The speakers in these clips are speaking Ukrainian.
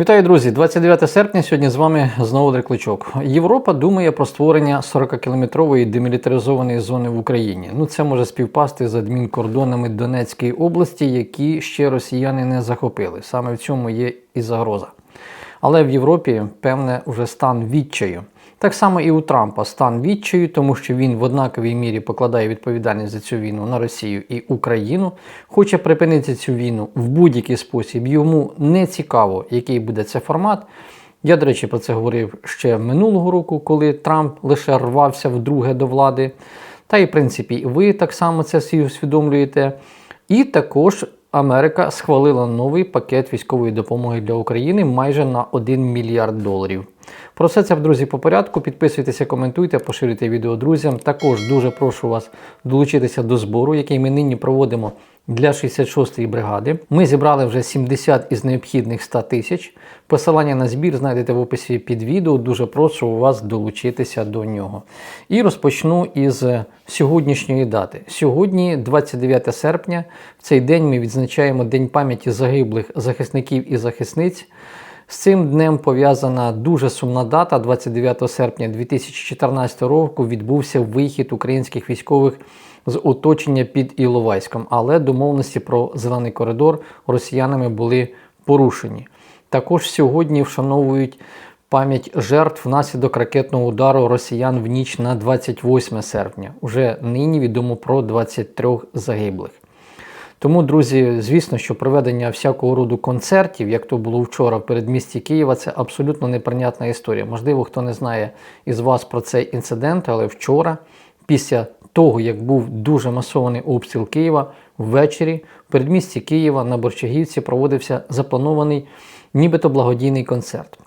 Вітаю, друзі! 29 серпня. Сьогодні з вами знову Дрикличок. Європа думає про створення 40-кілометрової демілітаризованої зони в Україні. Ну це може співпасти з адмінкордонами Донецької області, які ще росіяни не захопили. Саме в цьому є і загроза. Але в Європі певне вже стан відчаю. Так само і у Трампа стан відчаю, тому що він в однаковій мірі покладає відповідальність за цю війну на Росію і Україну, хоче припинити цю війну в будь-який спосіб. Йому не цікаво, який буде це формат. Я, до речі, про це говорив ще минулого року, коли Трамп лише рвався вдруге до влади. Та й, в принципі, ви так само це усвідомлюєте. І також Америка схвалила новий пакет військової допомоги для України майже на 1 мільярд доларів. Про все це, друзі, по порядку. Підписуйтеся, коментуйте, поширюйте відео друзям. Також дуже прошу вас долучитися до збору, який ми нині проводимо для 66-ї бригади. Ми зібрали вже 70 із необхідних 100 тисяч. Посилання на збір знайдете в описі під відео. Дуже прошу вас долучитися до нього. І розпочну із сьогоднішньої дати. Сьогодні, 29 серпня, в цей день ми відзначаємо День пам'яті загиблих захисників і захисниць. З цим днем пов'язана дуже сумна дата. 29 серпня 2014 року відбувся вихід українських військових з оточення під Іловайськом, але домовленості про зелений коридор росіянами були порушені. Також сьогодні вшановують пам'ять жертв внаслідок ракетного удару росіян в ніч на 28 серпня. Уже нині відомо про 23 загиблих. Тому, друзі, звісно, що проведення всякого роду концертів, як то було вчора в передмісті Києва, це абсолютно неприйнятна історія. Можливо, хто не знає із вас про цей інцидент, але вчора, після того, як був дуже масований обстріл Києва, ввечері в передмісті Києва на Борчагівці проводився запланований нібито благодійний концерт.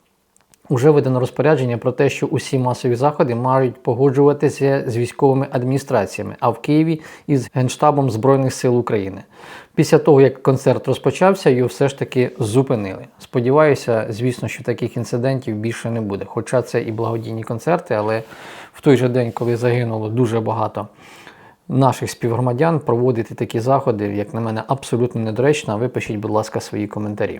Уже видано розпорядження про те, що усі масові заходи мають погоджуватися з військовими адміністраціями, а в Києві із Генштабом Збройних сил України. Після того, як концерт розпочався, його все ж таки зупинили. Сподіваюся, звісно, що таких інцидентів більше не буде. Хоча це і благодійні концерти, але в той же день, коли загинуло дуже багато наших співгромадян проводити такі заходи, як на мене, абсолютно недоречно. Ви пишіть, будь ласка, свої коментарі.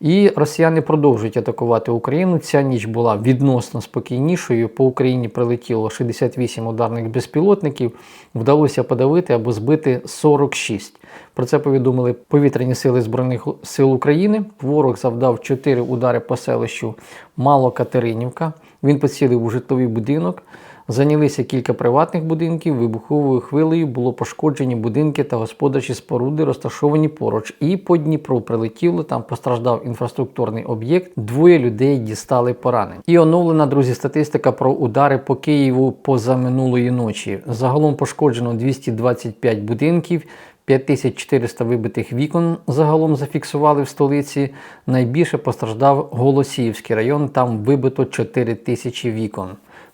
І росіяни продовжують атакувати Україну. Ця ніч була відносно спокійнішою. По Україні прилетіло 68 ударних безпілотників. Вдалося подавити або збити 46. Про це повідомили повітряні сили Збройних сил України. Ворог завдав 4 удари по селищу Малокатеринівка. Він поцілив у житловий будинок. Зайнялися кілька приватних будинків. Вибуховою хвилею було пошкоджені будинки та господарчі споруди, розташовані поруч. І по Дніпру прилетіло. Там постраждав інфраструктурний об'єкт. Двоє людей дістали поранень. І оновлена друзі статистика про удари по Києву позаминулої ночі. Загалом пошкоджено 225 будинків. 5400 вибитих вікон загалом зафіксували в столиці. Найбільше постраждав Голосіївський район, там вибито 4000 вікон.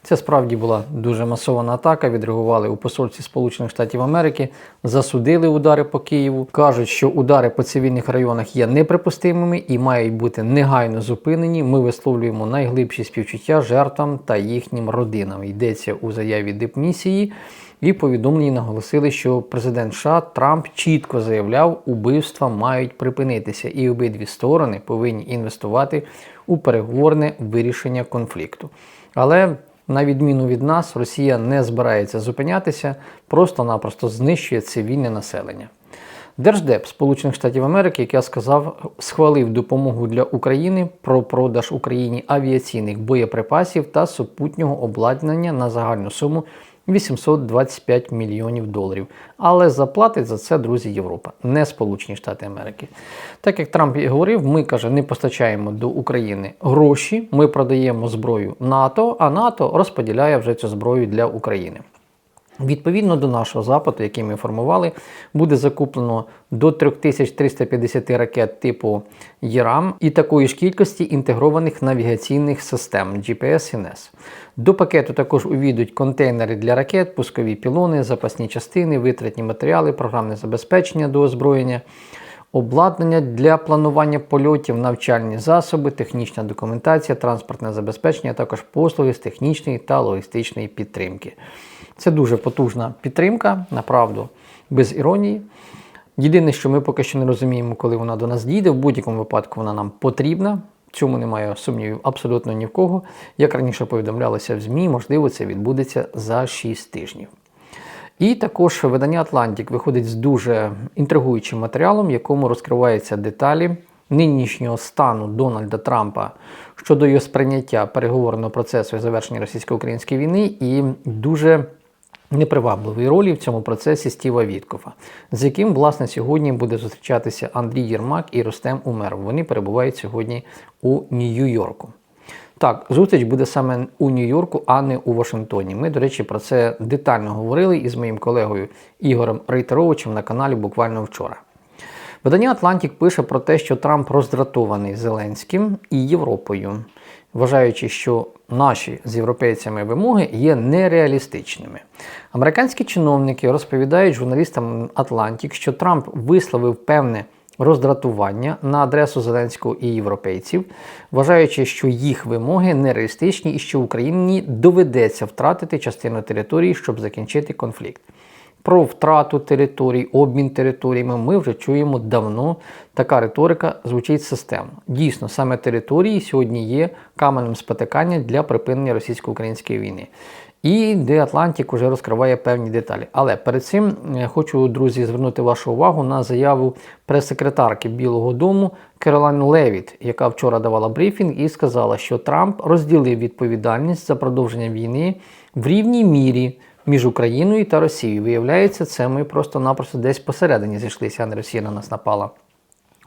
Це справді була дуже масована атака. Відреагували у посольстві Сполучених Штатів Америки, засудили удари по Києву. кажуть, що удари по цивільних районах є неприпустимими і мають бути негайно зупинені. Ми висловлюємо найглибші співчуття жертвам та їхнім родинам. Йдеться у заяві дипмісії. І повідомлені наголосили, що президент США Трамп чітко заявляв, убивства мають припинитися, і обидві сторони повинні інвестувати у переговорне вирішення конфлікту. Але на відміну від нас, Росія не збирається зупинятися, просто-напросто знищує цивільне населення. Держдеп Сполучених Штатів Америки, як я сказав, схвалив допомогу для України про продаж Україні авіаційних боєприпасів та супутнього обладнання на загальну суму 825 мільйонів доларів. Але заплатить за це, друзі, Європа, не Сполучені Штати Америки. Так як Трамп і говорив, ми каже, не постачаємо до України гроші, ми продаємо зброю НАТО, а НАТО розподіляє вже цю зброю для України. Відповідно до нашого запиту, який ми формували, буде закуплено до 3350 ракет типу ЄРАМ і такої ж кількості інтегрованих навігаційних систем GPS і NES. До пакету також увійдуть контейнери для ракет, пускові пілони, запасні частини, витратні матеріали, програмне забезпечення до озброєння. Обладнання для планування польотів, навчальні засоби, технічна документація, транспортне забезпечення, а також послуги з технічної та логістичної підтримки. Це дуже потужна підтримка, направду, без іронії. Єдине, що ми поки що не розуміємо, коли вона до нас дійде, в будь-якому випадку вона нам потрібна. В цьому немає сумнівів абсолютно ні в кого. Як раніше повідомлялося в ЗМІ, можливо, це відбудеться за 6 тижнів. І також видання Атлантик виходить з дуже інтригуючим матеріалом, в якому розкриваються деталі нинішнього стану Дональда Трампа щодо його сприйняття переговорного процесу і завершення російсько-української війни, і дуже непривабливої ролі в цьому процесі Стіва Віткофа, з яким, власне, сьогодні буде зустрічатися Андрій Єрмак і Ростем Умеров. Вони перебувають сьогодні у Нью-Йорку. Так, зустріч буде саме у Нью-Йорку, а не у Вашингтоні. Ми, до речі, про це детально говорили із моїм колегою Ігорем Рейтеровичем на каналі буквально вчора. Видання Атлантик пише про те, що Трамп роздратований Зеленським і Європою, вважаючи, що наші з європейцями вимоги є нереалістичними. Американські чиновники розповідають журналістам Атлантик, що Трамп висловив певне роздратування на адресу Зеленського і європейців, вважаючи, що їх вимоги нереалістичні і що Україні доведеться втратити частину території, щоб закінчити конфлікт. Про втрату територій, обмін територіями ми вже чуємо давно. Така риторика звучить системно. Дійсно, саме території сьогодні є каменем спотикання для припинення російсько-української війни. І де Атлантик вже розкриває певні деталі. Але перед цим хочу, друзі, звернути вашу увагу на заяву прес-секретарки Білого Дому Керолайн Левіт, яка вчора давала брифінг і сказала, що Трамп розділив відповідальність за продовження війни в рівній мірі між Україною та Росією. Виявляється, це ми просто-напросто десь посередині зійшлися, а не Росія на нас напала.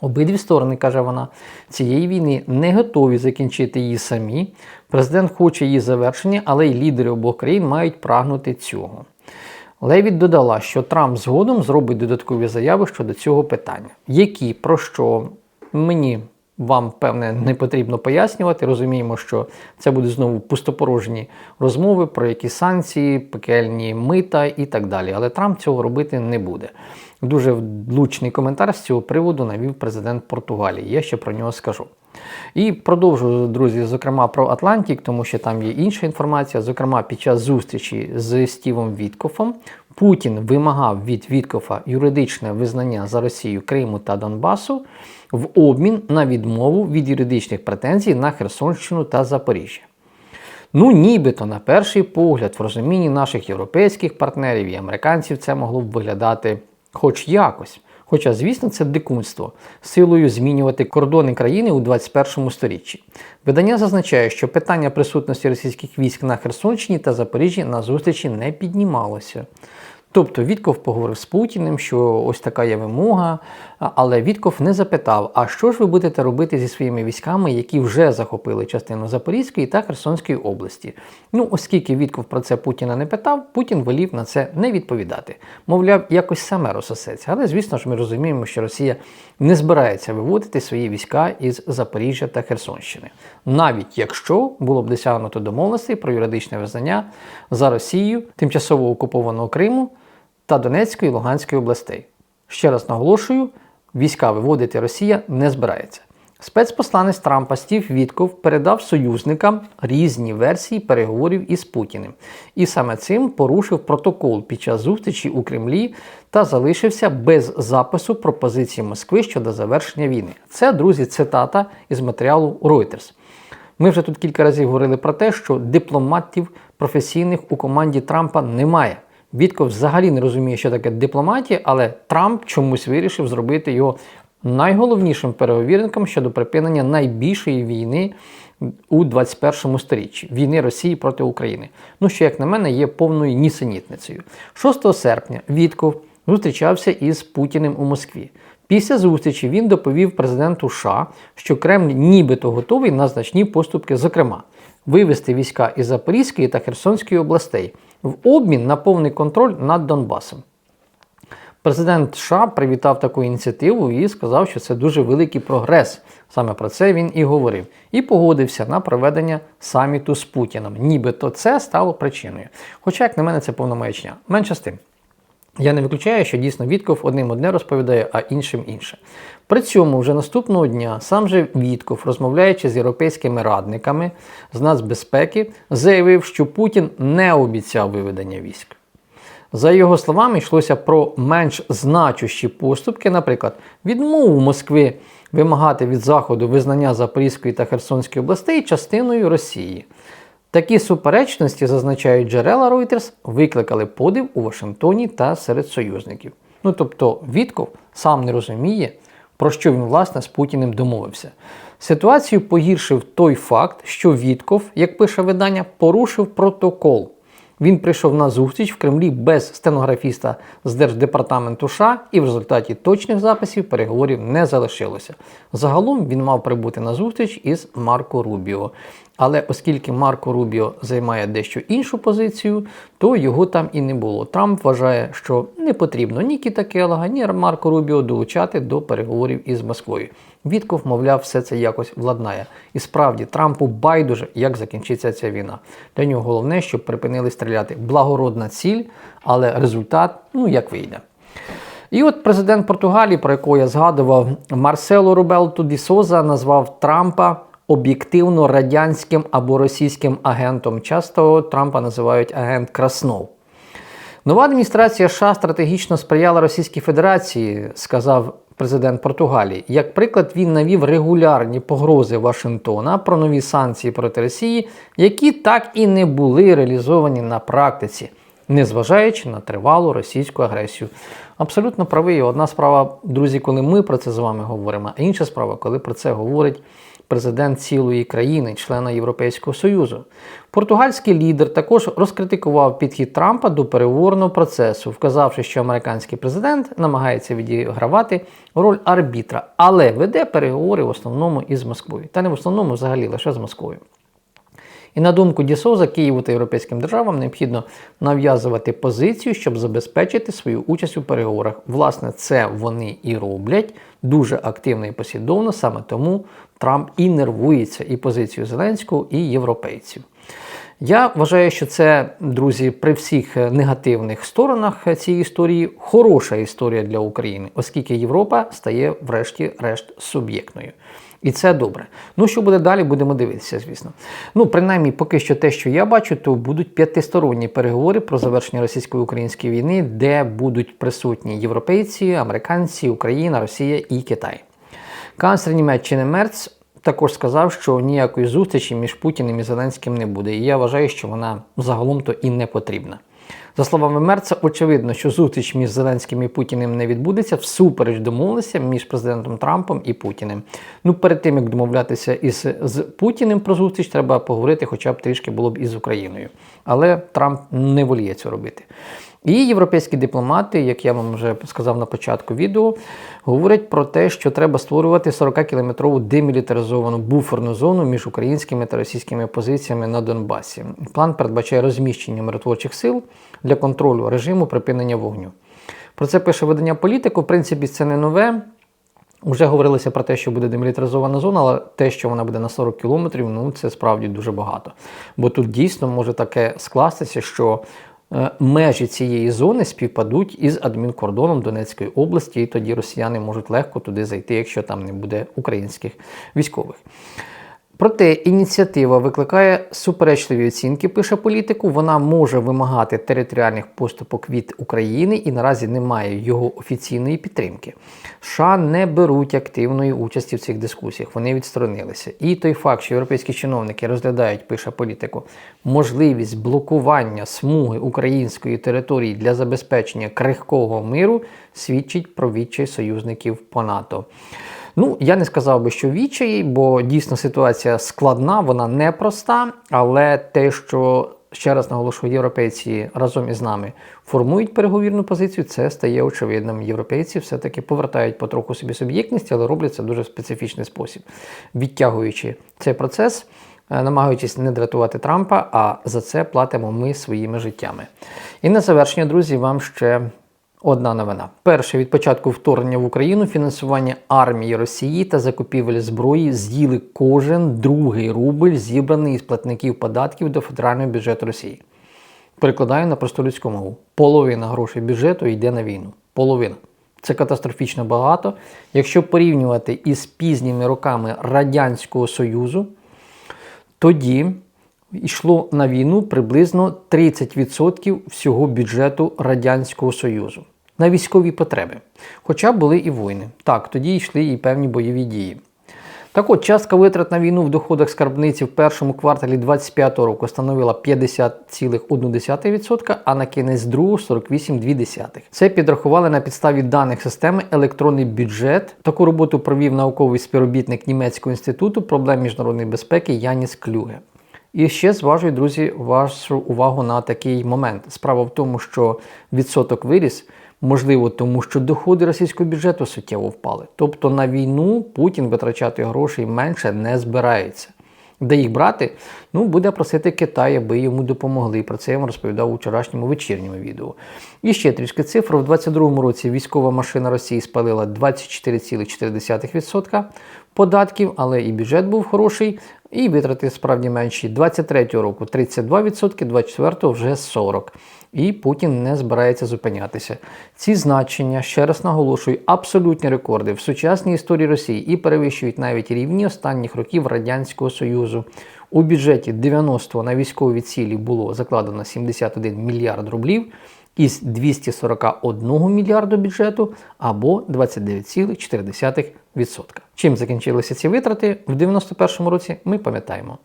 Обидві сторони, каже вона, цієї війни не готові закінчити її самі. Президент хоче її завершення, але й лідери обох країн мають прагнути цього. Левіт додала, що Трамп згодом зробить додаткові заяви щодо цього питання, які про що мені вам, певне, не потрібно пояснювати. Розуміємо, що це будуть знову пустопорожні розмови про які санкції, пекельні мита і так далі. Але Трамп цього робити не буде. Дуже влучний коментар з цього приводу навів президент Португалії. Я ще про нього скажу. І продовжую, друзі, зокрема про Атлантик, тому що там є інша інформація. Зокрема, під час зустрічі з Стівом Віткофом Путін вимагав від Віткофа юридичне визнання за Росію Криму та Донбасу в обмін на відмову від юридичних претензій на Херсонщину та Запоріжжя. Ну, нібито, на перший погляд, в розумінні наших європейських партнерів і американців це могло б виглядати хоч якось. Хоча, звісно, це дикунство силою змінювати кордони країни у 21 сторіччі. Видання зазначає, що питання присутності російських військ на Херсонщині та Запоріжжі на зустрічі не піднімалося. Тобто Вітков поговорив з Путіним, що ось така є вимога, але Вітков не запитав, а що ж ви будете робити зі своїми військами, які вже захопили частину Запорізької та Херсонської області. Ну, оскільки Вітков про це Путіна не питав, Путін волів на це не відповідати. Мовляв, якось саме розсосеться. Але, звісно ж, ми розуміємо, що Росія не збирається виводити свої війська із Запоріжжя та Херсонщини, навіть якщо було б досягнуто домовленостей про юридичне визнання за Росію тимчасово окупованого Криму та Донецької і Луганської областей. Ще раз наголошую, війська виводити Росія не збирається. Спецпосланець Трампа Стів Вітков передав союзникам різні версії переговорів із Путіним, і саме цим порушив протокол під час зустрічі у Кремлі та залишився без запису пропозиції Москви щодо завершення війни. Це, друзі, цитата із матеріалу Reuters. Ми вже тут кілька разів говорили про те, що дипломатів професійних у команді Трампа немає. Вітков взагалі не розуміє, що таке дипломатія, але Трамп чомусь вирішив зробити його найголовнішим переговірником щодо припинення найбільшої війни у 21 сторіччі війни Росії проти України. Ну, що, як на мене, є повною нісенітницею. 6 серпня Вітков зустрічався із Путіним у Москві. Після зустрічі він доповів президенту США, що Кремль нібито готовий на значні поступки, зокрема, вивести війська із Запорізької та Херсонської областей в обмін на повний контроль над Донбасом. Президент США привітав таку ініціативу і сказав, що це дуже великий прогрес. Саме про це він і говорив. І погодився на проведення саміту з Путіним. Нібито це стало причиною. Хоча, як на мене, це повна. Менше з тим. Я не виключаю, що дійсно Вітков одним одне розповідає, а іншим інше. При цьому вже наступного дня сам же Вітков, розмовляючи з європейськими радниками з нацбезпеки, заявив, що Путін не обіцяв виведення військ. За його словами, йшлося про менш значущі поступки, наприклад, відмову Москви вимагати від Заходу визнання Запорізької та Херсонської областей частиною Росії. Такі суперечності, зазначають джерела Reuters, викликали подив у Вашингтоні та серед союзників. Ну тобто Вітков сам не розуміє, про що він власне з Путіним домовився. Ситуацію погіршив той факт, що Вітков, як пише видання, порушив протокол. Він прийшов на зустріч в Кремлі без стенографіста з Держдепартаменту США, і в результаті точних записів переговорів не залишилося. Загалом він мав прибути на зустріч із Марко Рубіо. Але оскільки Марко Рубіо займає дещо іншу позицію, то його там і не було. Трамп вважає, що не потрібно ні Кіта Келлога, ні Марко Рубіо долучати до переговорів із Москвою. Вітков, мовляв, все це якось владнає. І справді Трампу байдуже, як закінчиться ця війна. Для нього головне, щоб припинили стріляти. Благородна ціль, але результат, ну як вийде. І от президент Португалії, про якого я згадував, Марсело Рубелту Ді Соза назвав Трампа об'єктивно радянським або російським агентом. Часто Трампа називають агент Краснов. Нова адміністрація США стратегічно сприяла Російській Федерації, сказав президент Португалії. Як приклад, він навів регулярні погрози Вашингтона про нові санкції проти Росії, які так і не були реалізовані на практиці, незважаючи на тривалу російську агресію. Абсолютно правий. Одна справа, друзі, коли ми про це з вами говоримо, а інша справа, коли про це говорить президент цілої країни, члена Європейського Союзу. Португальський лідер також розкритикував підхід Трампа до переговорного процесу, вказавши, що американський президент намагається відігравати роль арбітра, але веде переговори в основному із Москвою. Та не в основному взагалі лише з Москвою. І на думку Дісоза, Києву та європейським державам необхідно нав'язувати позицію, щоб забезпечити свою участь у переговорах. Власне, це вони і роблять дуже активно і послідовно, саме тому Трамп і нервується і позицію Зеленського, і європейців. Я вважаю, що це, друзі, при всіх негативних сторонах цієї історії хороша історія для України, оскільки Європа стає, врешті-решт, суб'єктною. І це добре. Ну, що буде далі, будемо дивитися, звісно. Ну, принаймні, поки що те, що я бачу, то будуть п'ятисторонні переговори про завершення російсько-української війни, де будуть присутні європейці, американці, Україна, Росія і Китай. Канцлер Німеччини Мерц також сказав, що ніякої зустрічі між Путіним і Зеленським не буде. І я вважаю, що вона загалом то і не потрібна. За словами Мерца, очевидно, що зустріч між Зеленським і Путіним не відбудеться, всупереч домовилися між президентом Трампом і Путіним. Ну, перед тим як домовлятися із з Путіним про зустріч, треба поговорити, хоча б трішки було б із Україною. Але Трамп не воліє цього робити. І європейські дипломати, як я вам вже сказав на початку відео, говорять про те, що треба створювати 40-кілометрову демілітаризовану буферну зону між українськими та російськими позиціями на Донбасі. План передбачає розміщення миротворчих сил для контролю режиму припинення вогню. Про це пише видання політику. В принципі, це не нове. Вже говорилося про те, що буде демілітаризована зона, але те, що вона буде на 40 кілометрів, ну це справді дуже багато. Бо тут дійсно може таке скластися, що межі цієї зони співпадуть із адмінкордоном Донецької області, і тоді росіяни можуть легко туди зайти, якщо там не буде українських військових. Проте ініціатива викликає суперечливі оцінки, пише політику. Вона може вимагати територіальних поступок від України і наразі немає його офіційної підтримки. США не беруть активної участі в цих дискусіях, вони відсторонилися. І той факт, що європейські чиновники розглядають, пише політику, можливість блокування смуги української території для забезпечення крихкого миру, свідчить про відчай союзників по НАТО. Ну, я не сказав би, що відчаї, бо дійсно ситуація складна, вона непроста, але те, що ще раз наголошую, європейці разом із нами формують переговірну позицію, це стає очевидним. Європейці все-таки повертають потроху собі суб'єктність, але роблять це дуже специфічний спосіб, відтягуючи цей процес. Е, намагаючись не дратувати Трампа, а за це платимо ми своїми життями. І на завершення, друзі, вам ще Одна новина. Перше від початку вторгнення в Україну фінансування армії Росії та закупівель зброї з'їли кожен другий рубль, зібраний із платників податків до федерального бюджету Росії. Перекладаю на просту людську мову. Половина грошей бюджету йде на війну. Половина. Це катастрофічно багато. Якщо порівнювати із пізніми роками Радянського Союзу, тоді йшло на війну приблизно 30% всього бюджету Радянського Союзу на військові потреби. Хоча були і війни. Так, тоді йшли і певні бойові дії. Так от, частка витрат на війну в доходах скарбниці в першому кварталі 2025 року становила 50,1%, а на кінець другого 48,2%. Це підрахували на підставі даних системи електронний бюджет. Таку роботу провів науковий співробітник Німецького інституту проблем міжнародної безпеки Яніс Клюге. І ще зважую, друзі, вашу увагу на такий момент. Справа в тому, що відсоток виріс, можливо, тому що доходи російського бюджету суттєво впали. Тобто на війну Путін витрачати грошей менше не збирається. Де їх брати? Ну, буде просити Китай, аби йому допомогли. Про це я вам розповідав у вчорашньому вечірньому відео. І ще трішки цифр. У 2022 році військова машина Росії спалила 24,4% податків, але і бюджет був хороший, і витрати справді менші. 23 року 32%, 24-го вже 40%. І Путін не збирається зупинятися. Ці значення, ще раз наголошую, абсолютні рекорди в сучасній історії Росії і перевищують навіть рівні останніх років Радянського Союзу. У бюджеті 90 на військові цілі було закладено 71 мільярд рублів із 241 мільярду бюджету або 29,4%. Чим закінчилися ці витрати в 91-му році, ми пам'ятаємо.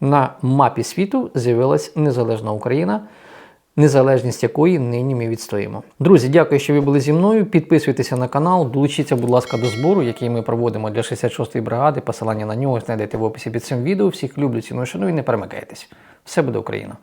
На мапі світу з'явилась незалежна Україна, незалежність якої нині ми відстоїмо. Друзі, дякую, що ви були зі мною. Підписуйтеся на канал, долучіться, будь ласка, до збору, який ми проводимо для 66-ї бригади. Посилання на нього знайдете в описі під цим відео. Всіх люблю, ціную, шаную і не перемикайтесь. Все буде Україна!